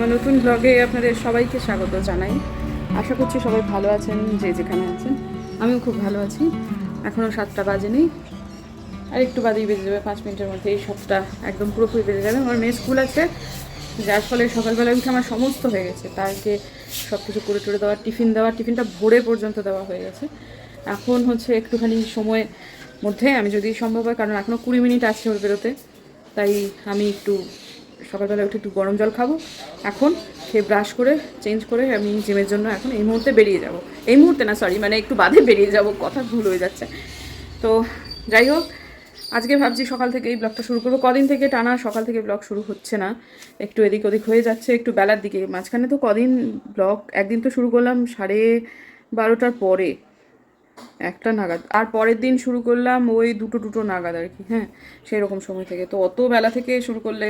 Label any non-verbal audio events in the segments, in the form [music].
আমার নতুন ব্লগে আপনাদের সবাইকে স্বাগত জানাই। আশা করছি সবাই ভালো আছেন, যে যেখানে আছেন। আমিও খুব ভালো আছি। এখনও সাতটা বাজে নেই আর একটু বাদেই বেজে যাবে, পাঁচ মিনিটের মধ্যে এই সবটা একদম পুরোপুরি বেজে যাবে। আমার মেয়ে স্কুল আছে, যার ফলে সকালবেলা উঠে আমার সমস্ত হয়ে গেছে। তাকে সব কিছু করে টরে দেওয়া, টিফিন দেওয়া, টিফিনটা ভোরে পর্যন্ত দেওয়া হয়ে গেছে। এখন হচ্ছে একটুখানি সময় মধ্যে, আমি যদি সম্ভব হয়, কারণ এখনও কুড়ি মিনিট আছে ওর বেরোতে, তাই আমি একটু সকালবেলা উঠে একটু গরম জল খাব। এখন খেয়ে ব্রাশ করে চেঞ্জ করে আমি জিমের জন্য এখন এই মুহূর্তে বেরিয়ে যাব। এই মুহূর্তে না সরি মানে একটু বাদে বেরিয়ে যাব, কথা ভুল হয়ে যাচ্ছে। তো যাই হোক, আজকে ভাবছি সকাল থেকে এই ব্লগটা শুরু করব। কদিন থেকে টানা সকাল থেকে ব্লগ শুরু হচ্ছে না, একটু এদিক ওদিক হয়ে যাচ্ছে, একটু বেলার দিকে। মাঝখানে তো কদিন ব্লগ একদিন তো শুরু করলাম সাড়ে বারোটার পরে। একটা নাগাদ, আর পরের দিন শুরু করলাম ওই দুটো দুটো নাগাদ আর কি হ্যাঁ সেই রকম সময় থেকে। তো অত বেলা থেকে শুরু করলে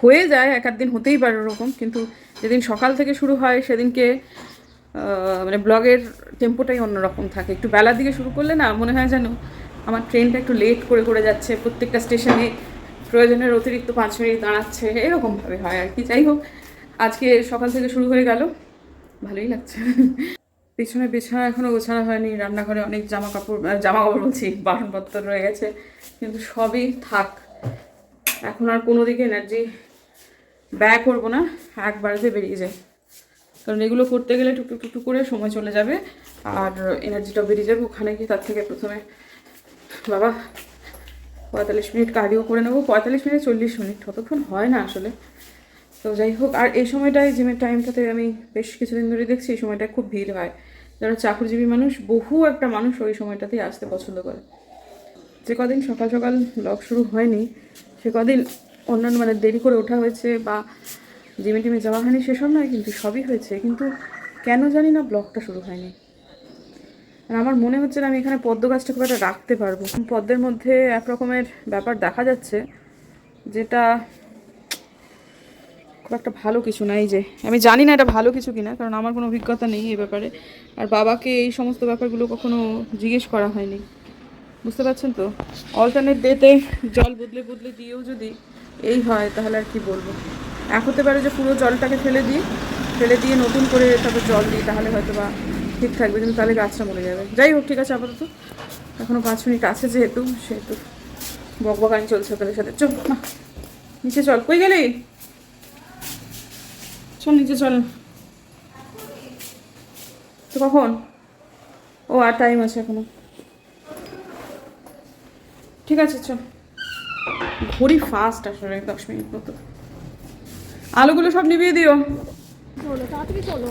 হয়ে যায়, এক দিন হতেই পারে ওরকম, কিন্তু যেদিন সকাল থেকে শুরু হয় সেদিনকে মানে ব্লগের টেম্পোটাই অন্যরকম থাকে। একটু বেলার দিকে শুরু করলে না মনে হয় যেন আমার ট্রেনটা একটু লেট করে করে যাচ্ছে, প্রত্যেকটা স্টেশনে প্রয়োজনের অতিরিক্ত পাঁচ মিনিট দাঁড়াচ্ছে, এরকমভাবে হয় আর কি। যাই হোক, আজকে সকাল থেকে শুরু হয়ে গেল, ভালোই লাগছে। পিছনে বিছানা এখনও গোছানো হয়নি, রান্নাঘরে অনেক জামা কাপড় জামা কাপড় বলছি, বাসনপত্র রয়ে গেছে, কিন্তু সবই থাক। এখন আর কোনো দিকে এনার্জি ব্যয় করব না একবারেতে বেরিয়ে যায় কারণ এগুলো করতে গেলে টুকটুক টুকটুক করে সময় চলে যাবে, আর এনার্জিটাও বেরিয়ে যাবে ওখানে গিয়ে তার থেকে প্রথমে। বাবা, পঁয়তাল্লিশ মিনিট কার্ডিও করে নেব, পঁয়তাল্লিশ মিনিট চল্লিশ মিনিট, ততক্ষণ হয় না আসলে। তো যাই হোক, আর এই সময়টায় জিমের টাইমটাতে আমি বেশ কিছুদিন ধরে দেখছি এই সময়টায় খুব ভিড় হয়। যারা চাকরিজীবী মানুষ, বহু একটা মানুষ ওই সময়টাতেই আসতে পছন্দ করে। যে কদিন সকাল সকাল ব্লগ শুরু হয়নি সে কদিন অন্যান্য মানে দেরি করে ওঠা হয়েছে বা জিমে টিমে যাওয়া হয়নি, সেসব নয়, কিন্তু সবই হয়েছে। কিন্তু কেন জানি না ব্লগটা শুরু হয়নি। আর আমার মনে হচ্ছে না আমি এখানে পদ্ম গাছটা খুব একটা রাখতে পারব। পদ্মের মধ্যে এক রকমের ব্যাপার দেখা যাচ্ছে, যেটা খুব একটা ভালো কিছু না। এই যে, আমি জানি না এটা ভালো কিছু কিনা, কারণ আমার কোনো অভিজ্ঞতা নেই এই ব্যাপারে। আর বাবাকে এই সমস্ত ব্যাপারগুলো কখনো জিজ্ঞেস করা হয়নি। বুঝতে পারছেন তো? অল্টারনেট ডেতে জল বদলে বদলে দিয়েও যদি এই হয়, তাহলে আর কি বলব? এক হতে পারে যে পুরো জলটাকে ফেলে দিই, ফেলে দিয়ে নতুন করে তারপর জল দিই, তাহলে হয়তো বা ঠিক থাকবে। কিন্তু তাহলে গাছটা মরে যাবে। যাই হোক, ঠিক আছে, আপাতত। এখনও পাঁচ মিনিট আছে যেহেতু, সেহেতু বকবকানি চলছে তাদের সাথে। চল, না, নিচে চল। কই গেলি? চল, নিচে চল। তো কখন? ও, আর টাইম আছে এখনও। ঠিক আছে চল। ঘড়ি ফাস্ট আসলে দশ মিনিট মতো। আলুগুলো সব নিভিয়ে দিও। চলো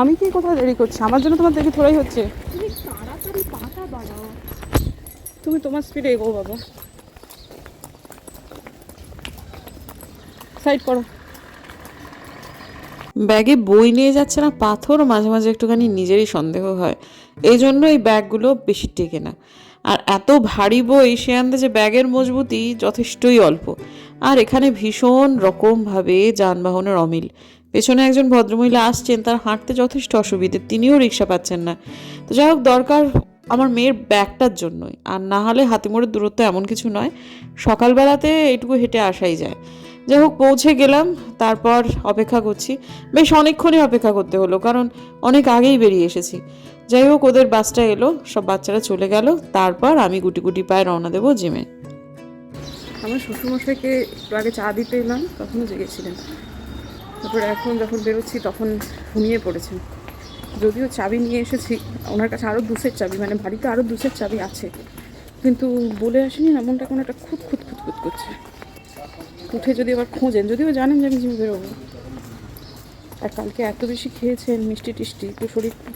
আমি কি কোথাও দেরি করছি? আমার জন্য তোমার দেখে থোড়াই হচ্ছে। তুমি তাড়াতাড়ি পাটা তুমি তোমার স্পিডে এগো বাবা। সাইড করো। ব্যাগে বই নিয়ে যাচ্ছে না পাথর মাঝে মাঝে একটুখানি নিজেরই সন্দেহ হয়। এই জন্য এই ব্যাগগুলো বেশি টেকে না। আর এত ভারী বই সে আন্দাজে ব্যাগের মজবুতি যথেষ্টই অল্প। আর এখানে ভীষণ রকমভাবে যানবাহনের অমিল। পেছনে একজন ভদ্রমহিলা আসছেন, তার হাঁটতে যথেষ্ট অসুবিধে, তিনিও রিক্সা পাচ্ছেন না। তো যাই হোক, দরকার আমার মেয়ের ব্যাগটার জন্যই। আর না হলে হাতিমোড়ের দূরত্ব এমন কিছু নয়, সকালবেলাতে এইটুকু হেঁটে আসাই যায়। যাই হোক পৌঁছে গেলাম, তারপর অপেক্ষা করছি। বেশ অনেকক্ষণই অপেক্ষা করতে হলো, কারণ অনেক আগেই বেরিয়ে এসেছি। যাই হোক ওদের বাসটা এলো, সব বাচ্চারা চলে গেল, তারপর আমি গুটি গুটি পায়ে রওনা দেবো জিমে। আমার শ্বশুরমশাইকে একটু আগে চা দিতে এলাম, তখনও জেগেছিলেন। তারপর এখন যখন বেরোচ্ছি, তখন ঘুমিয়ে পড়েছেন। যদিও চাবি নিয়ে এসেছি, ওনার কাছে আরও দুসের চাবি মানে বাড়িতে আরও দুসের চাবি আছে। কিন্তু বলে আসেনি না মনটা কোনো একটা খুঁত খুঁত খুঁত খুঁত করছে। উঠে যদি আবার খোঁজেন, যদিও জানেন যে আমি জিমে বেরোবো। আর কালকে এত বেশি খেয়েছেন, মিষ্টি টিষ্টি, তো শরীর খুব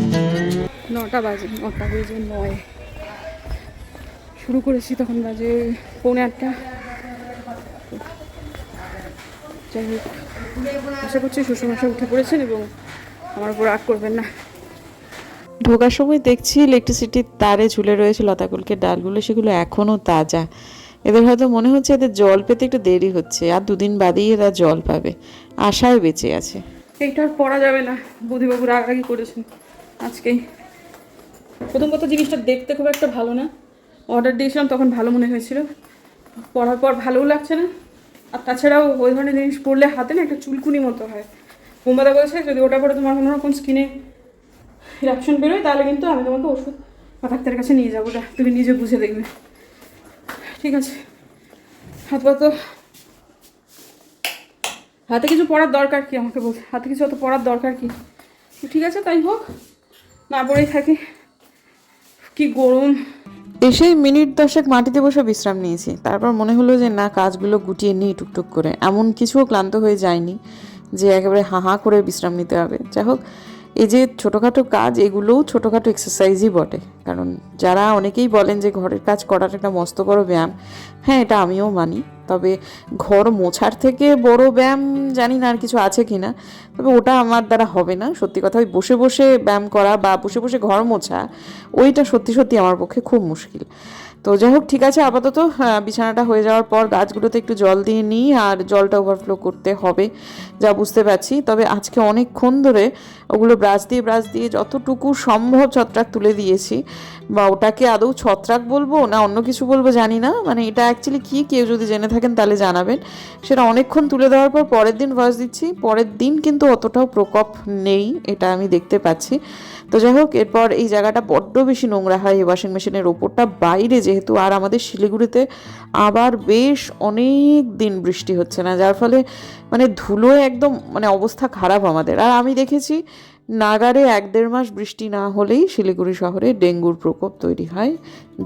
কাহিল বাজে নটা বেজে নয়। শুরু করেছি তখন বাজে পৌনে আটটা। যাই হোক আশা করছি উঠে পড়েছেন এবং আমার উপর রাগ করবেন না। ঢোকার সময় দেখছি ইলেকট্রিসিটির তারে ঝুলে রয়েছে লতাকুলকে ডালগুলো সেগুলো এখনও তাজা। এদের হয়তো মনে হচ্ছে এদের জল পেতে একটু দেরি হচ্ছে আর দুদিন বাদেই এরা জল পাবে। আশায় বেঁচে আছে। এইটা আর পড়া যাবে না বৌদিবাবু রাগারাগি করেছেন। আজকেই প্রথম কথা, জিনিসটা দেখতে খুব একটা ভালো না। অর্ডার দিয়েছিলাম, তখন ভালো মনে হয়েছিল। পড়ার পর ভালোও লাগছে না। আর তাছাড়াও ওই ধরনের জিনিস পড়লে হাতে না একটা চুলকুনি মতো হয়। বোম্বাদা বলছে, যদি ওটা পরে তোমার কোনো রকম স্কিনে রিয়াকশন বেরোয়, তাহলে কিন্তু আমি তোমাকে ওষুধ বা ডাক্তারের কাছে নিয়ে যাব। যা, তুমি নিজে বুঝে দেখবে। ঠিক আছে। হাত পা তো হাতে কিছু পড়ার দরকার কি আমাকে বল হাতে কিছু অত পড়ার দরকার কি? ঠিক আছে, তাই হোক। না পড়েই থাকি। কি গরম। এসেই মিনিট দশেক মাটিতে বসে বিশ্রাম নিয়েছি। তারপর মনে হলো যে, না, কাজগুলো গুটিয়ে নিই টুকটুক করে। এমন কিছুও ক্লান্ত হয়ে যায়নি যে, একেবারে হা হা করে বিশ্রাম নিতে হবে। যাই হোক এই যে ছোটোখাটো কাজ, এগুলোও ছোটোখাটো এক্সারসাইজই বটে। কারণ যারা অনেকেই বলেন যে ঘরের কাজ করাটা একটা মস্ত বড় ব্যায়াম হ্যাঁ এটা আমিও মানি। তবে ঘর মোছার থেকে বড় ব্যায়াম জানি না আর কিছু আছে কি না তবে ওটা আমার দ্বারা হবে না। সত্যি কথা, ওই বসে বসে ব্যায়াম করা বা বসে বসে ঘর মোছা, ওইটা সত্যি সত্যি আমার পক্ষে খুব মুশকিল। তো যাই হোক, ঠিক আছে, আপাতত বিছানাটা হয়ে যাওয়ার পর গাছগুলোতে একটু জল দিয়ে নিই আর জলটা ওভারফ্লো করতে হবে, যা বুঝতে পারছি। তবে আজকে অনেকক্ষণ ধরে ওগুলো ব্রাশ দিয়ে ব্রাশ দিয়ে যতটুকু সম্ভব ছত্রাক তুলে দিয়েছি। বা ওটাকে আদৌ ছত্রাক বলব না অন্য কিছু বলব জানি না। মানে এটা অ্যাকচুয়ালি কি, কেউ যদি জেনে থাকেন তাহলে জানাবেন। সেটা অনেকক্ষণ তুলে দেওয়ার পর পরের দিন ভয়েস দিচ্ছি। পরের দিন কিন্তু অতটাও প্রকোপ নেই, এটা আমি দেখতে পাচ্ছি। তো যাই হোক, এরপর এই জায়গাটা বড্ড বেশি নোংরা হয় এই ওয়াশিং মেশিনের ওপরটা। বাইরে যেহেতু আর আমাদের শিলিগুড়িতে আবার বেশ অনেক দিন বৃষ্টি হচ্ছে না। যার ফলে মানে ধুলোয় একদম মানে অবস্থা খারাপ আমাদের। আর আমি দেখেছি নাগারে এক দেড় মাস বৃষ্টি না হলেই শিলিগুড়ি শহরে ডেঙ্গুর প্রকোপ তৈরি হয়,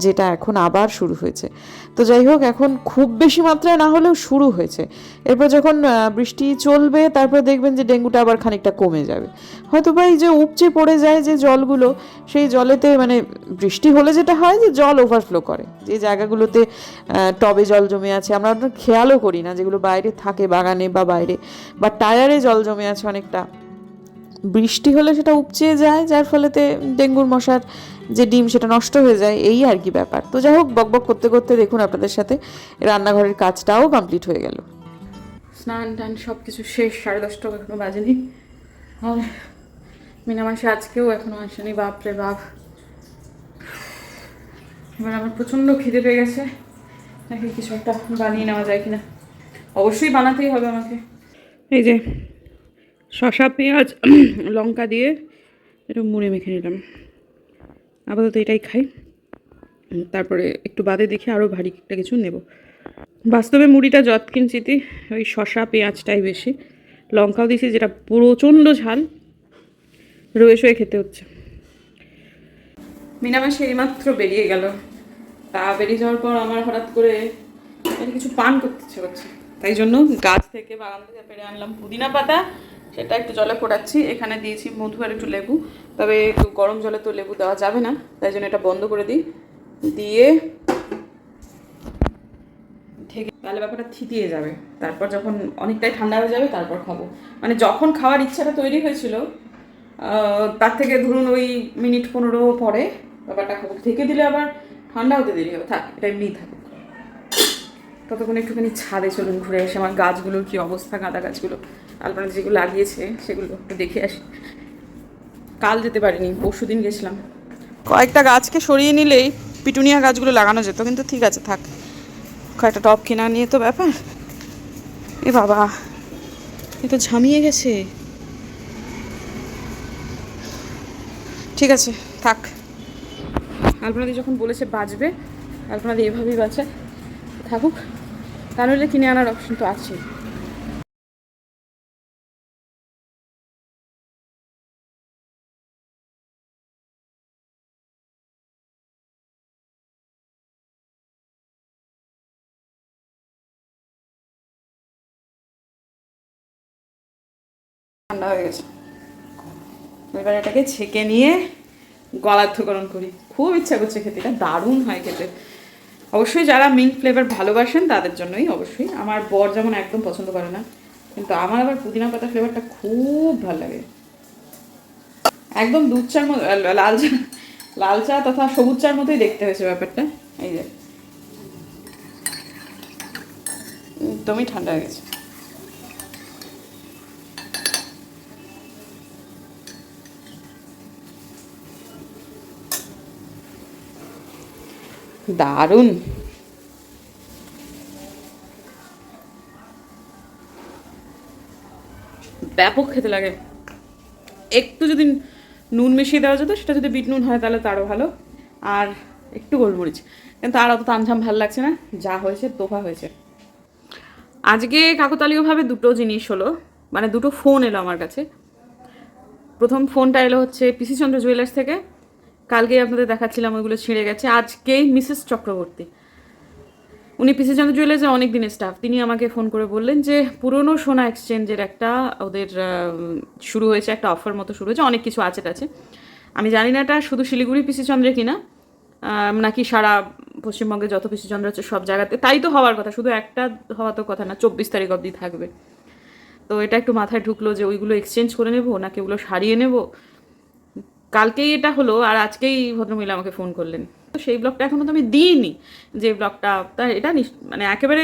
যেটা এখন আবার শুরু হয়েছে। তো যাই হোক, এখন খুব বেশি মাত্রায় না হলেও শুরু হয়েছে। এরপর যখন বৃষ্টি চলবে, তারপর দেখবেন যে ডেঙ্গুটা আবার খানিকটা কমে যাবে। হয়তো বা এই যে উপচে পড়ে যায় যে জলগুলো, সেই জলেতে মানে বৃষ্টি হলে যেটা হয় যে জল ওভারফ্লো করে। যে জায়গাগুলোতে টবে জল জমে আছে, আমরা খেয়ালও করি না, যেগুলো বাইরে থাকে বাগানে বা বাইরে, বা টায়ারে জল জমে আছে অনেকটা। বৃষ্টি হলে সেটা উপচে যায় যার ফলেতে ডেঙ্গুর মশার যে ডিম সেটা নষ্ট হয়ে যায় এই আর কি ব্যাপার। তো যাই হোক বকবক করতে করতে দেখুন আপনাদের সাথে রান্নাঘরের কাজটাও কমপ্লিট হয়ে গেল। স্নান টান সব কিছু শেষ সাড়ে দশটা এখনও বাজেনি। আর মিনা মাসে আজকেও এখনও আসেনি বাপরে বাপ। এবার আমার প্রচণ্ড খিদে পেয়ে গেছে। নাকি কিছু একটা বানিয়ে নেওয়া যায় কিনা। অবশ্যই বানাতেই হবে আমাকে। এই যে শশা পেঁয়াজ, [clears throat] লঙ্কা দিয়ে একটু মুড়ে মেখে নিলাম। আপাতত এটাই খাই। তারপরে একটু বাদে দেখে আরও ভারী একটা কিছু নেব। বাস্তবে মুড়িটা যত কিনচিতি ওই শশা পেঁয়াজটাই বেশি। লঙ্কাও দিয়েছি, যেটা প্রচণ্ড ঝাল রয়ে শয়ে খেতে হচ্ছে। মিনামাসে এইমাত্র বেরিয়ে গেল। তা বেরিয়ে যাওয়ার পর আমার হঠাৎ করে কিছু পান করতে ইচ্ছে করছে। তাই জন্য গাছ থেকে বাগান থেকে পেরে আনলাম পুদিনা পাতা সেটা একটু জলে ফোটাচ্ছি। এখানে দিয়েছি মধু আর একটু লেবু। তবে একটু গরম জলে তো লেবু দেওয়া যাবে না, তাই জন্য এটা বন্ধ করে দিই। দিয়ে ঢেকে তাহলে ব্যাপারটা থিতিয়ে যাবে। তারপর যখন অনেকটাই ঠান্ডা হয়ে যাবে, তারপর খাব। মানে যখন খাওয়ার ইচ্ছাটা তৈরি হয়েছিল তার থেকে ধরুন ওই মিনিট পনেরো পরে ব্যাপারটা খাব। থেকে দিলে আবার ঠান্ডা হতে দেরি হবে। থাক, এটা এমনিই থাকুক ততক্ষণ একটুখানি ছাদে চলুন ঘুরে এসে আমার গাছগুলোর কী অবস্থা, গাঁদা গাছগুলো। আলপনা যেগুলো লাগিয়েছে সেগুলো একটু দেখে আসি। কাল যেতে পারিনি পরশু দিন গেছিলাম। কয়েকটা গাছকে সরিয়ে নিলেই পিটুনিয়া গাছগুলো লাগানো যেত কিন্তু ঠিক আছে থাক। কয়েকটা টপ কেনা নিয়ে তো ব্যাপার। এ বাবা এ তো ঝামিয়ে গেছে। ঠিক আছে থাক। আলপনাদি যখন বলেছে বাঁচবে আলপনাদি এভাবেই বাঁচে থাকুক। তা নাহলে কিনে আনার অপশন তো আছে ঠান্ডা হয়ে গেছে এবার এটাকে ছেঁকে নিয়ে গলার্ধকরণ করি। খুব ইচ্ছা করছে খেতে, এটা দারুণ হয় খেতে। অবশ্যই যারা মিল্ক ফ্লেভার ভালোবাসেন, তাদের জন্যই অবশ্যই। আমার বর যেমন একদম পছন্দ করে না, কিন্তু আমার আবার পুদিনা পাতা ফ্লেভারটা খুব ভালো লাগে। একদম দুধ চার মতো লাল চা লাল চা তথা সবুজ চার মতোই দেখতে হয়েছে ব্যাপারটা। এই যে। একদমই ঠান্ডা হয়ে গেছে। দারুণ। ব্যাপক খেতে লাগে। একটু যদি নুন মিশিয়ে দেওয়া যেত, সেটা যদি বিট নুন হয় তাহলে তো আরও ভালো। আর একটু গোলমরিচ, কিন্তু আর অত তামঝাম ভালো লাগছে না। যা হয়েছে, তোফা হয়েছে। আজকে কাকতালীয়ভাবে দুটো জিনিস হলো মানে দুটো ফোন এলো আমার কাছে। প্রথম ফোনটা এলো হচ্ছে পিসি চন্দ্র জুয়েলার্স থেকে। কালকেই আপনাদের দেখাচ্ছিলাম, ওইগুলো ছিঁড়ে গেছে। আজকেই মিসেস চক্রবর্তী। উনি পিসি চন্দ্র জুয়েলার্সের অনেক দিনের স্টাফ তিনি আমাকে ফোন করে বললেন যে, পুরনো সোনা এক্সচেঞ্জের একটা, ওদের শুরু হয়েছে, একটা অফার মতো শুরু হয়েছে, অনেক কিছু আছে আছে আমি জানি না এটা শুধু শিলিগুড়ি পিসি চন্দ্রে কিনা নাকি সারা পশ্চিমবঙ্গে যত পিসি চন্দ্র আছে সব জায়গাতে। তাই তো হওয়ার কথা, শুধু একটা হওয়া তো কথা না, চব্বিশ তারিখ অবধি থাকবে। তো এটা একটু মাথায় ঢুকলো যে, ওইগুলো এক্সচেঞ্জ করে নেব, নাকি ওগুলো সারিয়ে নেব? কালকেই এটা হলো আর আজকেই ভদ্রমহিলা আমাকে ফোন করলেন। তো সেই ব্লগটা এখনও তো আমি দিইনি, যে ব্লগটা তার এটা মানে একেবারে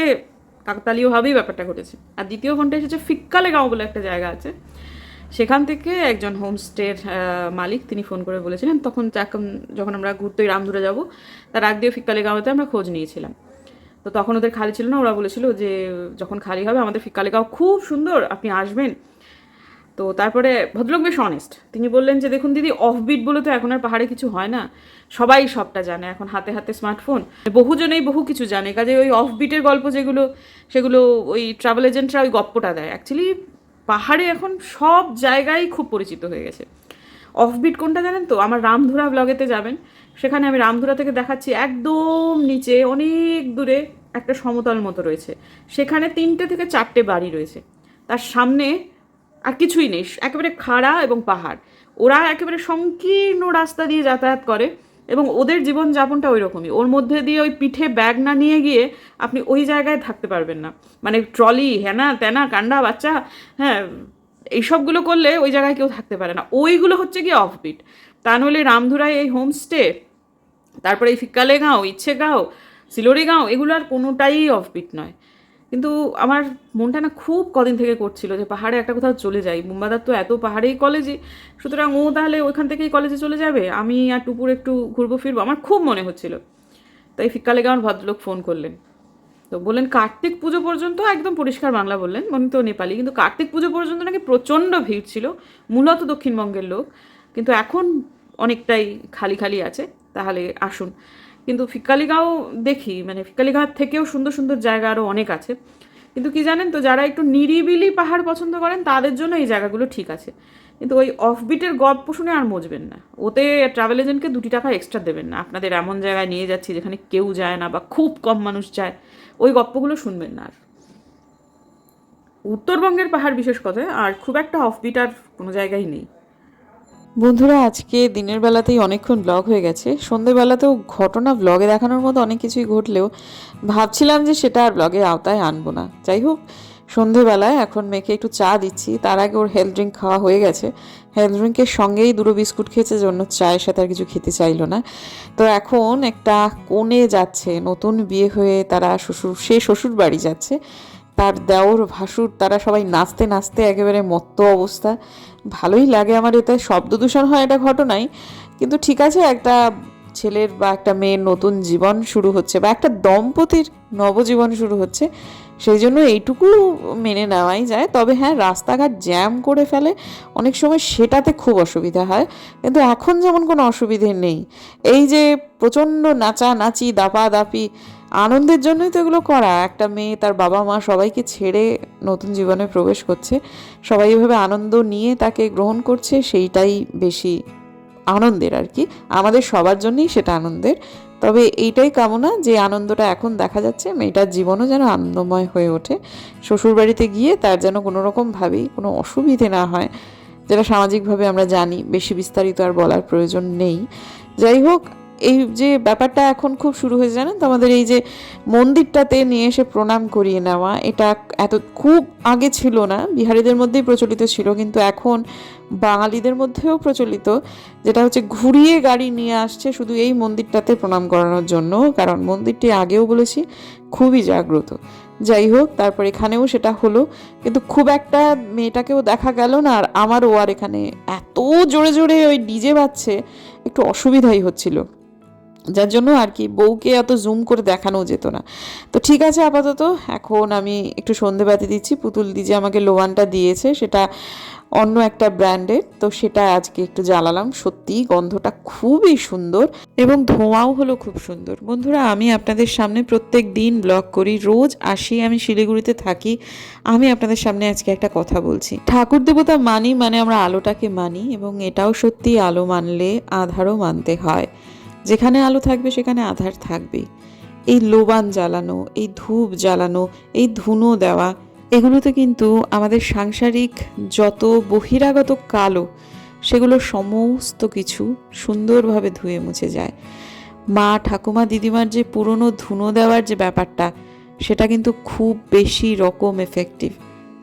কাকতালীয়ভাবেই ব্যাপারটা ঘটেছে। আর দ্বিতীয় ফোনটা এসেছে ফিক্কালে গাঁও বলে একটা জায়গা আছে। সেখান থেকে একজন হোমস্টের মালিক তিনি ফোন করে বলেছিলেন, তখন যখন আমরা ঘুরতে রামধুরা যাব তার আগ দিয়ে ফিক্কালে গাঁওতে আমরা খোঁজ নিয়েছিলাম। তো তখন ওদের খালি ছিল না, ওরা বলেছিল যে যখন খালি হবে আমাদের ফিক্কালে গাঁও খুব সুন্দর, আপনি আসবেন। তো তারপরে ভদ্রলোক বেশ অনেস্ট তিনি বললেন যে, দেখুন দিদি অফবিট বলে তো এখন আর পাহাড়ে কিছু হয় না। সবাই সবটা জানে, এখন হাতে হাতে স্মার্টফোন বহুজনেই বহু কিছু জানে কাজে ওই অফবিটের গল্প যেগুলো, সেগুলো ওই ট্রাভেল এজেন্টরা ওই গপ্পটা দেয়। অ্যাকচুয়ালি পাহাড়ে এখন সব জায়গায় খুব পরিচিত হয়ে গেছে। অফবিট কোনটা জানেন তো? আমার রামধুরা ব্লগেতে যাবেন। সেখানে আমি রামধুরা থেকে দেখাচ্ছি একদম নিচে, অনেক দূরে একটা সমতল মতো রয়েছে। সেখানে তিনটে থেকে চারটে বাড়ি রয়েছে। তার সামনে আর কিছুই নেই, একেবারে খাড়া এবং পাহাড়। ওরা একেবারে সংকীর্ণ রাস্তা দিয়ে যাতায়াত করে এবং ওদের জীবনযাপনটা ওই রকমই ওর মধ্যে দিয়ে ওই পিঠে ব্যাগ না নিয়ে গিয়ে আপনি ওই জায়গায় থাকতে পারবেন না। মানে ট্রলি হ্যানা ত্যানা কান্ডা, বাচ্চা হ্যাঁ এইসবগুলো করলে ওই জায়গায় কেউ থাকতে পারে না। ওইগুলো হচ্ছে গিয়ে অফবিট তা নইলে রামধুরায় এই হোমস্টে তারপরে এই ফিক্কালে গাঁও ইচ্ছে গাঁও সিলোরি গাঁও এগুলো আর কোনোটাই অফবিট নয়। কিন্তু আমার মনটা না খুব কদিন থেকে করছিল যে পাহাড়ে একটা কোথাও চলে যাই। মুম্বাদার তো এত পাহাড়েই কলেজে। সুতরাং ও তাহলে ওইখান থেকেই কলেজে চলে যাবে। আমি আর টুপুর একটু ঘুরবো, ফিরবো। আমার খুব মনে হচ্ছিল। তাই ফিক্কা লেগে আমার ভদ্রলোক ফোন করলেন। তো বললেন, কার্তিক পুজো পর্যন্ত একদম পরিষ্কার বাংলা বললেন। উনি তো নেপালি। কিন্তু কার্তিক পুজো পর্যন্ত নাকি প্রচণ্ড ভিড় ছিল। মূলত দক্ষিণবঙ্গের লোক। কিন্তু এখন অনেকটাই খালি খালি আছে। তাহলে আসুন। কিন্তু ফিক্কালিগাঁও দেখি মানে ফিক্কালিগাঁও থেকেও সুন্দর সুন্দর জায়গা আরও অনেক আছে। কিন্তু কি জানেন তো, যারা একটু নিরিবিলি পাহাড় পছন্দ করেন, তাদের জন্য এই জায়গাগুলো ঠিক আছে। কিন্তু ওই অফবিটের গল্প শুনে আর মজবেন না। ওতে ট্রাভেল এজেন্টকে দুটি টাকা এক্সট্রা দেবেন না। আপনাদের এমন জায়গায় নিয়ে যাচ্ছি যেখানে কেউ যায় না বা খুব কম মানুষ যায়। ওই গল্পগুলো শুনবেন না আর। উত্তরবঙ্গের পাহাড় বিশেষ কথা, আর খুব একটা অফবিট আর কোনো জায়গায় নেই। বন্ধুরা, আজকে দিনের বেলাতেই অনেকক্ষণ ব্লগ হয়ে গেছে। সন্ধেবেলাতেও ঘটনা ব্লগে দেখানোর মতো অনেক কিছুই ঘটলেও ভাবছিলাম যে সেটা আর ব্লগের আওতায় আনব না। যাই হোক, সন্ধেবেলায় এখন মেয়েকে একটু চা দিচ্ছি। তার আগে ওর হেলথ ড্রিঙ্ক খাওয়া হয়ে গেছে। হেলথ ড্রিঙ্কের সঙ্গেই দুটো বিস্কুট খেয়েছে, জন্য চায়ের সাথে আর কিছু খেতে চাইলো না। তো এখন একটা কোণে যাচ্ছে, নতুন বিয়ে হয়ে তারা শ্বশুর, সে শ্বশুর বাড়ি যাচ্ছে। তার দেওর, ভাসুর, তারা সবাই নাচতে নাচতে একেবারে মত্ত অবস্থা। ভালোই লাগে আমার এতে, শব্দ দূষণ হয় এটা ঘটনাই কিন্তু ঠিক আছে, একটা ছেলের বা একটা মেয়ের নতুন জীবন শুরু হচ্ছে বা একটা দম্পতির নবজীবন শুরু হচ্ছে। সেই জন্য এইটুকু মেনে নেওয়াই যায়। তবে হ্যাঁ রাস্তাঘাট জ্যাম করে ফেলে অনেক সময় সেটাতে খুব অসুবিধা হয়। কিন্তু এখন যেমন কোনো অসুবিধে নেই। এই যে প্রচণ্ড নাচানাচি, দাপাদাপি, আনন্দের জন্যই তো এগুলো করা। একটা মেয়ে তার বাবা মা সবাইকে ছেড়ে নতুন জীবনে প্রবেশ করছে। সবাই এভাবে আনন্দ নিয়ে তাকে গ্রহণ করছে, সেইটাই বেশি আনন্দের আর কি। আমাদের সবার জন্যই সেটা আনন্দের। তবে এইটাই কামনা যে আনন্দটা এখন দেখা যাচ্ছে, মেয়েটার জীবনও যেন আনন্দময় হয়ে ওঠে। শ্বশুরবাড়িতে গিয়ে তার যেন কোনো রকমভাবেই কোনো অসুবিধে না হয়, যেটা সামাজিকভাবে আমরা জানি, বেশি বিস্তারিত আর বলার প্রয়োজন নেই। যাই হোক এই যে ব্যাপারটা এখন খুব শুরু হয়েছে জানেন তো? আমাদের এই যে মন্দিরটাতে নিয়ে এসে প্রণাম করিয়ে নেওয়া, এটা এত খুব আগে ছিল না, বিহারিদের মধ্যেই প্রচলিত ছিল, কিন্তু এখন বাঙালিদের মধ্যেও প্রচলিত, যেটা হচ্ছে ঘুরিয়ে গাড়ি নিয়ে আসছে শুধু এই মন্দিরটাতে প্রণাম করানোর জন্য, কারণ মন্দিরটি আগেও বলেছি খুবই জাগ্রত। যাই হোক, তারপর এখানেও সেটা হলো, কিন্তু খুব একটা মেয়েটাকেও দেখা গেল না, আর আমারও আর এখানে এত জোরে জোরে ওই ডিজে বাজছে, একটু অসুবিধাই হচ্ছিল। যার জন্য আর কি বউকে এত জুম করে দেখানো যেত না। তো ঠিক আছে, আপাতত এখন আমি একটু সন্ধেবাতি দিচ্ছি। পুতুল দি যে আমাকে লোয়ানটা দিয়েছে, সেটা অন্য একটা ব্র্যান্ডের, তো সেটা আজকে একটু জ্বালালাম। সত্যি গন্ধটা খুবই সুন্দর এবং ধোঁয়াও হলো খুব সুন্দর। বন্ধুরা, আমি আপনাদের সামনে প্রত্যেক দিন ব্লগ করি। রোজ আসি, আমি শিলিগুড়িতে থাকি। আমি আপনাদের সামনে আজকে একটা কথা বলছি। ঠাকুর দেবতা মানি মানে আমরা আলোটাকে মানি এবং এটাও সত্যি আলো মানলে, আধারও মানতে হয়। যেখানে আলো থাকবে, সেখানে আধার থাকবেই। এই লোবান জ্বালানো, এই ধূপ জ্বালানো, এই ধুনো দেওয়া, এগুলোতে কিন্তু আমাদের সাংসারিক যত বহিরাগত কালো সেগুলো সমস্ত কিছু সুন্দরভাবে ধুয়ে মুছে যায়। মা ঠাকুমা দিদিমার যে পুরনো ধুনো দেওয়ার যে ব্যাপারটা, সেটা কিন্তু খুব বেশি রকম এফেক্টিভ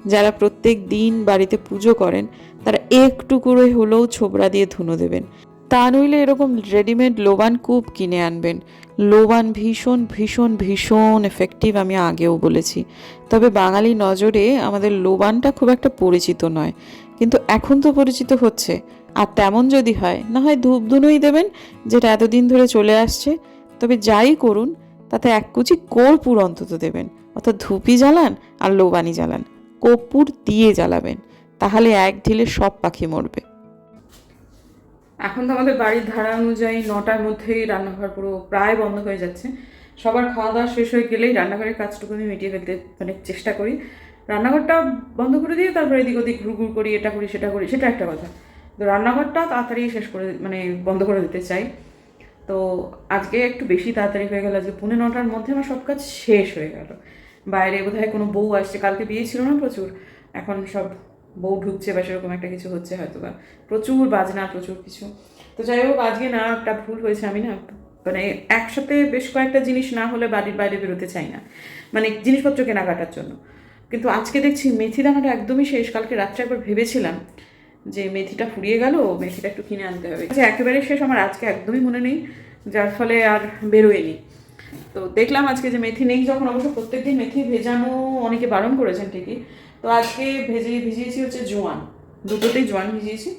যারা প্রত্যেক দিন বাড়িতে পুজো করেন, তারা একটু করে হলেও ছোবড়া দিয়ে ধুনো দেবেন। তা নইলে এরকম রেডিমেড লোবান কূপ কিনে আনবেন। লোবান ভীষণ ভীষণ ভীষণ এফেক্টিভ আমি আগেও বলেছি। তবে বাঙালি নজরে আমাদের লোবানটা খুব একটা পরিচিত নয়। কিন্তু এখন তো পরিচিত হচ্ছে। আর তেমন যদি হয়, না হয় ধূপ ধুনোই দেবেন, যেটা এতদিন ধরে চলে আসছে। তবে যাই করুন, তাতে এক কুচি কর্পূর অন্তত দেবেন। অর্থাৎ ধূপই জ্বালান আর লোবানি জ্বালান। কর্পূর দিয়ে জ্বালাবেন। তাহলে এক ঢিলে সব পাখি মরবে। এখন তো আমাদের বাড়ির ধারা অনুযায়ী নটার মধ্যেই রান্নাঘর পুরো প্রায় বন্ধ হয়ে যাচ্ছে। সবার খাওয়া দাওয়া শেষ হয়ে গেলেই রান্নাঘরের কাজটুকু আমি মিটিয়ে ফেলতে মানে চেষ্টা করি। রান্নাঘরটা বন্ধ করে দিয়ে তারপরে এদিক ওদিক ঘুর ঘুর করি, এটা করি, সেটা করি, সেটা একটা কথা। তো রান্নাঘরটা তাড়াতাড়ি শেষ করে মানে বন্ধ করে দিতে চাই। তো আজকে একটু বেশি তাড়াতাড়ি হয়ে গেল, আজকে পুনে নটার মধ্যে আমার সব কাজ শেষ হয়ে গেল। বাইরে বোধহয় কোনো বউ আসছে, কালকে বিয়ে ছিল না প্রচুর, এখন সব বউ ঢুকছে বা সেরকম একটা কিছু হচ্ছে হয়তো বা প্রচুর বাজনা, প্রচুর কিছু। তো যাই হোক, আজকে না, একটা ভুল হয়েছে আমি না মানে একসাথে বেশ কয়েকটা জিনিস না হলে বাড়ির বাইরে বেরোতে চাই না। মানে জিনিসপত্র কেনাকাটার জন্য। কিন্তু আজকে দেখছি মেথি দানাটা একদমই শেষ। কালকে রাত্রে একবার ভেবেছিলাম যে মেথিটা ফুরিয়ে গেল, মেথিটা একটু কিনে আনতে হবে। আচ্ছা একেবারে শেষ। আমার আজকে একদমই মনে নেই, যার ফলে আর বেরোয়নি। তো দেখলাম আজকে যে মেথি নেই, যখন অবশ্য প্রত্যেকদিন মেথি ভেজানো অনেকে বারণ করেছেন ঠিকই, তো আজকে ভেজে, ভিজিয়েছি হচ্ছে জোয়ান, দুটোতেই জোয়ান ভিজিয়েছি।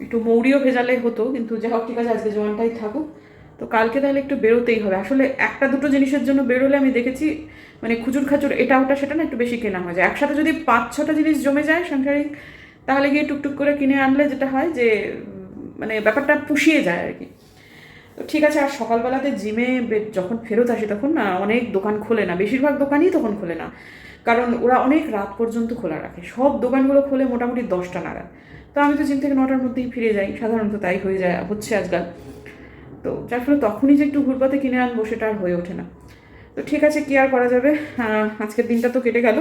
একটু মৌরিও ভেজালে হতো, কিন্তু যা হোক, ঠিক আছে, আজকে জোয়ানটাই থাকুক। তো কালকে তাহলে একটু বেরোতেই হবে। আসলে একটা দুটো জিনিসের জন্য বেরোলে আমি দেখেছি মানে খুচুর খাচুর এটা ওটা সেটা না একটু বেশি কেনা হয়ে। যায়, একসাথে যদি পাঁচ, ছটা জিনিস জমে যায় সাংসারিক, তাহলে গিয়ে টুকটুক করে কিনে আনলে যেটা হয় যে মানে ব্যাপারটা পুষিয়ে যায় আর কি। তো ঠিক আছে, আর সকালবেলাতে জিমে যখন ফেরত আসি তখন না অনেক দোকান খোলে না, বেশিরভাগ দোকানই তখন খোলে না। কারণ ওরা অনেক রাত পর্যন্ত খোলা রাখে। সব দোকানগুলো খোলে মোটামুটি দশটা নাগাদ। তো আমি তো জিম থেকে নটার মধ্যেই ফিরে যাই, সাধারণত তাই হয়ে যায়, হচ্ছে আজকাল। তো যার ফলে তখনই যে একটু ঘুরপাতে কিনে আনব সেটা আর হয়ে ওঠে না। তো ঠিক আছে, কি আর করা যাবে? আজকের দিনটা তো কেটে গেল।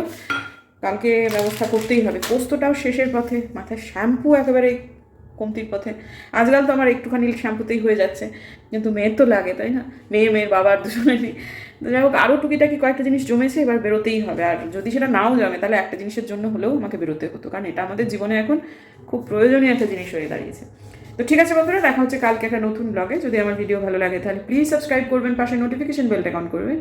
কালকে ব্যবস্থা করতেই হবে। পোস্তটাও শেষের পথে, মাথায় শ্যাম্পু একেবারে কমতির পথে। আজকাল তো আমার একটুখানি শ্যাম্পুতেই হয়ে যাচ্ছে। কিন্তু মেয়ের তো লাগে, তাই না? মেয়ে, মেয়ের বাবার দুজনেরই। যাই হোক আরও টুকিটাকি কয়েকটা জিনিস জমেছে, এবার বেরোতেই হবে। আর যদি সেটা নাও জমে, তাহলে একটা জিনিসের জন্য হলেও আমাকে বেরোতে হতো। কারণ এটা আমাদের জীবনে এখন খুব প্রয়োজনীয় একটা জিনিস হয়ে দাঁড়িয়েছে। তো ঠিক আছে বন্ধুরা, দেখা হচ্ছে কালকে একটা নতুন ব্লগে যদি আমার ভিডিও ভালো লাগে, তাহলে প্লিজ সাবস্ক্রাইব করবেন, পাশে নোটিফিকেশন বেলটা অন করবেন।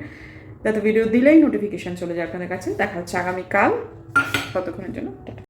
যাতে ভিডিও দিলেই নোটিফিকেশান চলে যায় আপনাদের কাছে। দেখা হচ্ছে আগামীকাল। ততক্ষণের জন্য